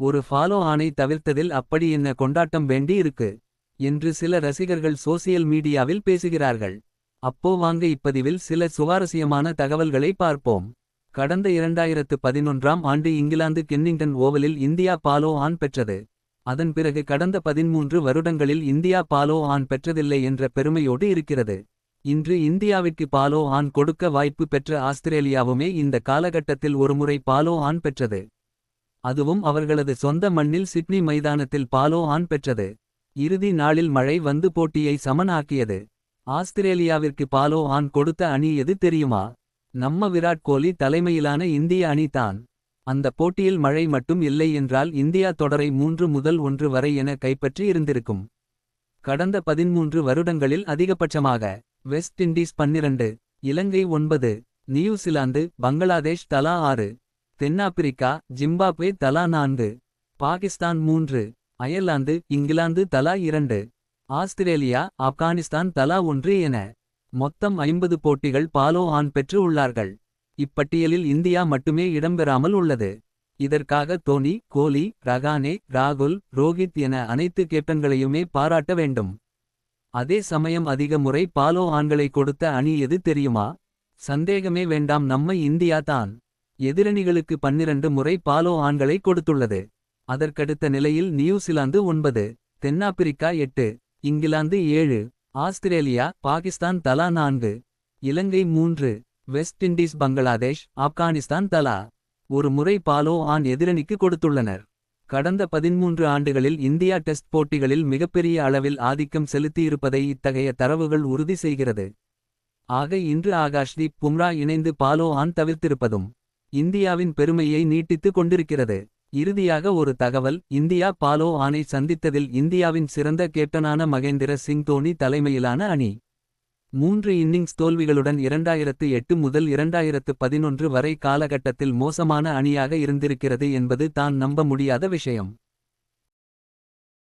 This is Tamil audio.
ஒரு ஃபாலோ ஆனை தவிர்த்ததில் அப்படி என்ன கொண்டாட்டம் வேண்டி இருக்கு. என்று சில ரசிகர்கள் சோசியல் மீடியாவில் பேசுகிறார்கள். அப்போ வாங்க இப்பதிவில் சில சுவாரஸ்யமான தகவல்களை பார்ப்போம். கடந்த 2011ஆம் ஆண்டு இங்கிலாந்து கென்னிங்டன் ஓவலில் இந்தியா பாலோ ஆன் பெற்றது. அதன் பிறகு கடந்த 13 வருடங்களில் இந்தியா பாலோ ஆன் பெற்றதில்லை என்ற பெருமையோடு இருக்கிறது. இன்று இந்தியாவிற்கு பாலோ ஆன் கொடுக்க வாய்ப்பு பெற்ற ஆஸ்திரேலியாவுமே இந்த காலகட்டத்தில் ஒருமுறை பாலோ ஆன் பெற்றது. அதுவும் அவர்களது சொந்த மண்ணில் சிட்னி மைதானத்தில் பாலோ ஆன் பெற்றது. இறுதி நாளில் மழை வந்து போட்டியை சமன் ஆக்கியது. ஆஸ்திரேலியாவிற்கு பாலோ ஆன் கொடுத்த அணி எது தெரியுமா. நம்ம விராட் கோலி தலைமையிலான இந்திய அணி தான். அந்த போட்டியில் மழை மட்டும் இல்லை என்றால் இந்தியா தொடரை மூன்று முதல் ஒன்று வரை என கைப்பற்றி இருந்திருக்கும். கடந்த 13 வருடங்களில் அதிகபட்சமாக. வெஸ்ட் இண்டீஸ் 12 இலங்கை ஒன்பது நியூசிலாந்து பங்களாதேஷ் தலா ஆறு தென்னாப்பிரிக்கா ஜிம்பாப்வே தலா நான்கு பாகிஸ்தான் மூன்று அயர்லாந்து இங்கிலாந்து தலா இரண்டு ஆஸ்திரேலியா ஆப்கானிஸ்தான் தலா ஒன்று என. மொத்தம் 50 போட்டிகள் பாலோ ஆன் பெற்று உள்ளார்கள். இப்பட்டியலில் இந்தியா மட்டுமே இடம்பெறாமல் உள்ளது. இதற்காக தோனி கோலி ரகானே ராகுல் ரோஹித் என அனைத்து கேப்டன்களையுமே பாராட்ட வேண்டும். அதே சமயம் அதிக முறை பாலோ ஆண்களை கொடுத்த அணி எது தெரியுமா. சந்தேகமே வேண்டாம் நம்ம இந்தியா தான். எதிரணிகளுக்கு 12 முறை பாலோ ஆன்களை கொடுத்துள்ளது. அதற்கடுத்த நிலையில் நியூசிலாந்து ஒன்பது தென்னாப்பிரிக்கா எட்டு இங்கிலாந்து ஏழு ஆஸ்திரேலியா பாகிஸ்தான் தலா நான்கு இலங்கை மூன்று வெஸ்ட் இண்டீஸ் பங்களாதேஷ் ஆப்கானிஸ்தான் தலா. ஒரு முறை பாலோ ஆன் எதிரணிக்கு கொடுத்துள்ளனர். கடந்த 13 ஆண்டுகளில் இந்தியா டெஸ்ட் போட்டிகளில் மிகப்பெரிய அளவில் ஆதிக்கம் செலுத்தியிருப்பதை இத்தகைய தரவுகள் உறுதி செய்கிறது. ஆக இன்று ஆகாஷ்தீப் பும்ரா இணைந்து பாலோ ஆன் தவிர்த்திருப்பதும். இந்தியாவின் பெருமையை நீட்டித்துக் கொண்டிருக்கிறது. இறுதியாக ஒரு தகவல் இந்தியா பாலோ ஆனை சந்தித்ததில் இந்தியாவின் சிறந்த கேப்டனான மகேந்திர சிங் தோனி தலைமையிலான அணி. மூன்று இன்னிங்ஸ் தோல்விகளுடன் 2008 முதல் 2011 வரை காலகட்டத்தில் மோசமான அணியாக இருந்திருக்கிறது என்பது தான் நம்ப முடியாத விஷயம்.